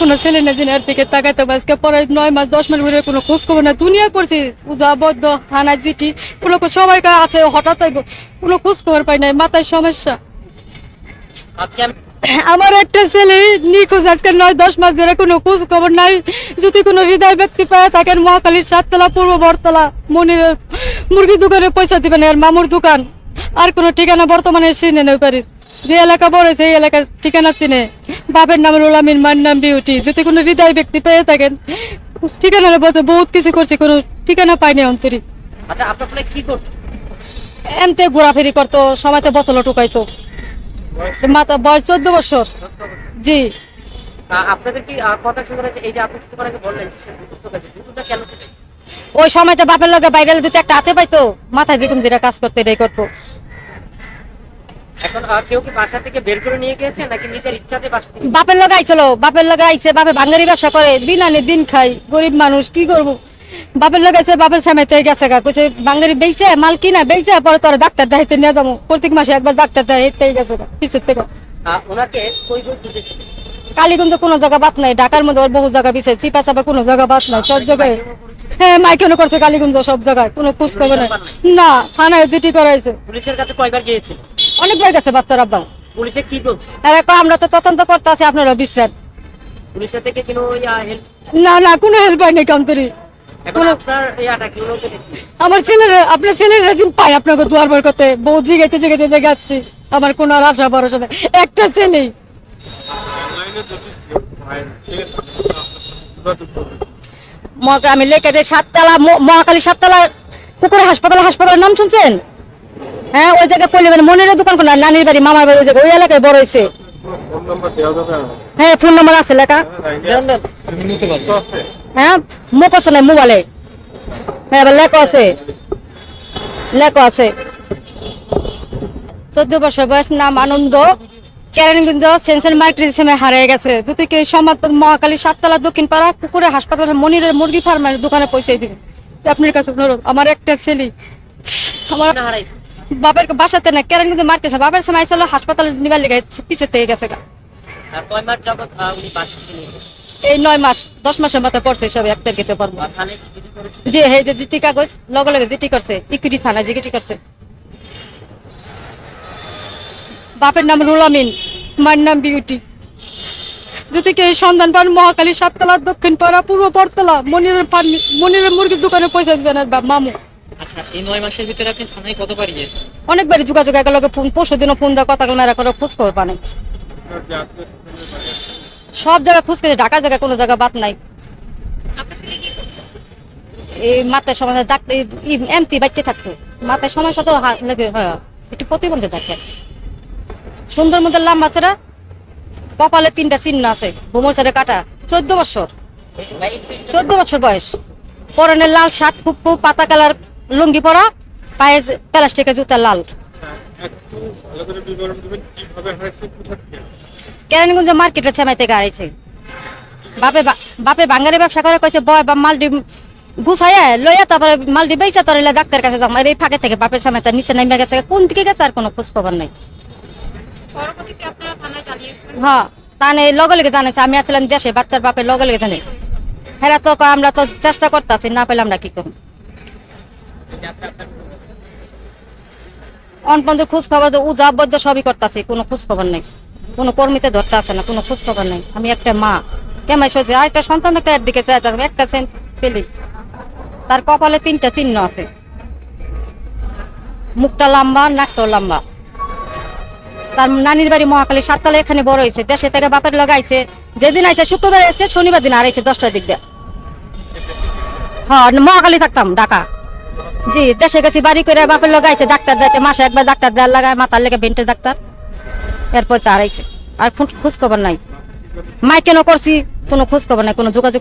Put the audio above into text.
কোনো ছেলে না দিনের দিকে তাকাইতে আজকে পরে নয় মাস দশ মাস ঘুরে কোনো খোঁজ খবর না দুনিয়া করছি। পূজা বদ্ধ থানা জিটি কোনো সবাই আছে হঠাৎ কোনো খোঁজ খবর পাই নাই। মাথায় সমস্যা। আমার একটা ছেলে নিখোঁজ আজকে নয় দশ মাস ধরে কোনো খোঁজ খবর নাই। যদি কোনো হৃদয় ব্যক্তি পায় থাকেন মহাকালীর সাততলা পূর্ব বরতলা মনির মুরগি দোকানে পয়সা দিবেন আর মামুর দোকান। আর কোনো ঠিকানা বর্তমানে চিনে নেই পারি। যে এলাকা বড় সেই এলাকার ঠিকানা চিনে। বাপের নাম রোলামিন মার নাম বিউটি। যদি কোনো হৃদয় ব্যক্তি পেয়ে থাকেন ঠিকানা বলতে বহুত কিছু করছি কোনো ঠিকানা পাইনি অন্তরি। আচ্ছা আপনার কি করতো? এমতে ঘোরাফেরি করতো সময়তে বোতলও টুকাইতো বয়স চোদ্দ বছর। জি। আপনাদের কি কথা শুনে এই যে আপনি কিছুক্ষণ আগে বললেন যে সে দুটো গেছে দুটোটা কেন ওই সময়তে বাপের লগে বাইরে দিতে একটা হাতে পাইতো মাথায় যেরকম যেটা কাজ করতে এটাই করতো। এখন কেউ কি বাসা থেকে বের করে নিয়ে গিয়েছে নাকি নিজের ইচ্ছাতে বাসা থেকে বাপের লগে আইছিল বাপের লগে আইছে বাপে ব্যবসা করে দিন আনে দিন খাই গরিব মানুষ কি করব? বাপের লগে আইছে বাপের সামেতে গেছে গা কইছে ভাঙ্গারি বেইছে মাল কিনা বেইছে পরে তোর ডাক্তার দেখাইতে নিয়ে যাব। প্রত্যেক মাসে একবার ডাক্তার দেখাইতেই গেছে গা পিছের থেকে। ওনাকে কই কই খুঁজেছিলেন কালীগঞ্জ কোনো জায়গা বাদ নাই ঢাকার মধ্যে বহু জায়গা চিপা চাপা কোনো জায়গা বাদ নাই সব জায়গায়। হ্যাঁ মাইকেনও করছে কালীগঞ্জ সব জায়গায় কোনো খোঁজ খবর নাই। না থানায় জিটি করাইছে। পুলিশের কাছে কয়বার গিয়েছিল? অনেকবার গেছে বাচ্চার আব্বা পুলিশে কি বলছে? আর এখন আমরা তো তদন্ত করতে আছি আপনারা বিশ্রাম। পুলিশের থেকে কোনো না না কোনো হেল্প হয়নি কামতরি এখন আপনার ইয়াটা কি হলো সেটা কি? আমার ছেলের আপনার ছেলের পাই আপনাকে দুয়ার বার করতে। বউ জিগাইতে জিগাইতে আমার কোনো আর আশা ভরসা নেই। একটা ছেলেই। আমি লেখে সাততলা মহাকালী সাততলা পুকুরে হাসপাতাল হাসপাতালের নাম শুনছেন? হ্যাঁ ওই জায়গায় করলে মানে মনের দোকান কোন নানির বাড়ি মামার বাড়ি ওই জায়গায় ওই এলাকায় বড় হয়েছে? হ্যাঁ ফোন নম্বর আছে লেখা। দেন, দেন। হ্যাঁ মুখ আছে না মোবাইলে? হ্যাঁ এবার লেখো আছে। লেখো আছে। চোদ্দ বছর বয়স নাম আনন্দ। কেরানীগঞ্জ সেন্সের মার্কেট সেমে হারিয়ে গেছে। যদি কেউ সমাজ মহাকালী সাততলা দক্ষিণ পাড়া কুকুরে হাসপাতাল মনিরের মুরগি ফার্মের দোকানে পৌঁছে দিবেন আপনার কাছে অনুরোধ আমার একটা ছেলে। আমার হারাইছে বাপের বাসাতে না কেরানীগঞ্জ মার্কেট বাপের সময় ছিল হাসপাতালে নিবার লেগে পিছে থেকে গেছে গা। কয় মাস যাবত উনি বাসা থেকে নিয়ে গেছে? এই নয় মাস দশ মাসের মাথায় পড়ছে সব এক তারিখে পারব কি চিঠি করেছে? যে জিটি কাগজ লগে লগে জিটি করছে ইকুইটি থানা জিটি করছে। বাপের নাম রুলামিন মার নাম বিউটি। যদি সন্ধান পান মহাকালী সাততলা দক্ষিণ পাড়া পূর্ব পরতলা মনিরের মনিরের মুরগির দোকানে পয়সা দিবেন আর মামু। আচ্ছা এই নয় মাসের ভিতরে আপনি থানায় কতবার গিয়েছেন? অনেকবারই যোগাযোগ লগে ফোন পরশু দিনও ফোন দেওয়া কথা করে খোঁজ খবর পানে সব খোঁজ করে জায়গায় কোনো জায়গা বাদ নাই। এই মাথায় সমস্যা ডাক্তার এমতি বাড়তে থাকতো। মাথায় সমস্যা তো লেগে হয়। একটু প্রতিবন্ধী থাকে সুন্দর মধ্যে লাম্বা ছাড়া কপালে তিনটা চিহ্ন আছে বোমর সাইডে কাটা। চোদ্দ বছর। চোদ্দ বছর বয়স। পরনে লাল শার্ট খুব খুব পাতা কালার লুঙ্গি পরা, পায়ে প্লাস্টিকের জুতা লাল। কেরানীগঞ্জ মার্কেটে সেমাইতে গাড়িছে বাপে বাপে বাঙ্গারি ব্যবসা করে, কইছে, বয় বা মালডি গুছাইয়া লইয়া তারপরে মালডি বেচা তোর ডাক্তার কাছে যাম। এই ফাঁকে থেকে বাপের সামনে তার নিচে নেমে গেছে। কোন দিকে গেছে আর কোনো খোঁজ নাই। হ্যাঁ তানে লগে লগে জানাচ্ছে আমি আসলাম দেশে, বাচ্চার বাপের লগে লগে জানে। হেরা তো আমরা তো চেষ্টা করতেছি, না পেলে আমরা কি করব? অন খোঁজ খবর উজা বদ্ধ সবই করতেছি। কোনো খোঁজ খবর নেই। কোনো কর্মীতে ধরতে আছে না। কোনো খোঁজ খবর নেই। আমি একটা মা। কেমন সোজে আর একটা সন্তান একটা এর দিকে চাই একটা ছেলে। তার কপালে তিনটা চিহ্ন আছে। মুখটা লম্বা, নাকটাও লম্বা। তার নানির বাড়ি মহাকালী সাততলা এখানে বড় হয়েছে। দেশে থেকে বাপের লগাইছে যেদিন আইছে, শুক্রবার এসে শনিবার দিন আড়াইছে দশটার দিক দিয়ে। হ্যাঁ মহাকালী থাকতাম, ঢাকা। জি দেশে গেছি বাড়ি করে বাপের লগাইছে ডাক্তার দিতে মাসে একবার ডাক্তার দেওয়ার লাগায় মাথার লেগে ভেন্টের ডাক্তার। এরপর তার আড়াইছে আর খোঁজ খবর নাই। মাইকেনও করছি? কোনো খোঁজ খবর নাই, কোনো যোগাযোগ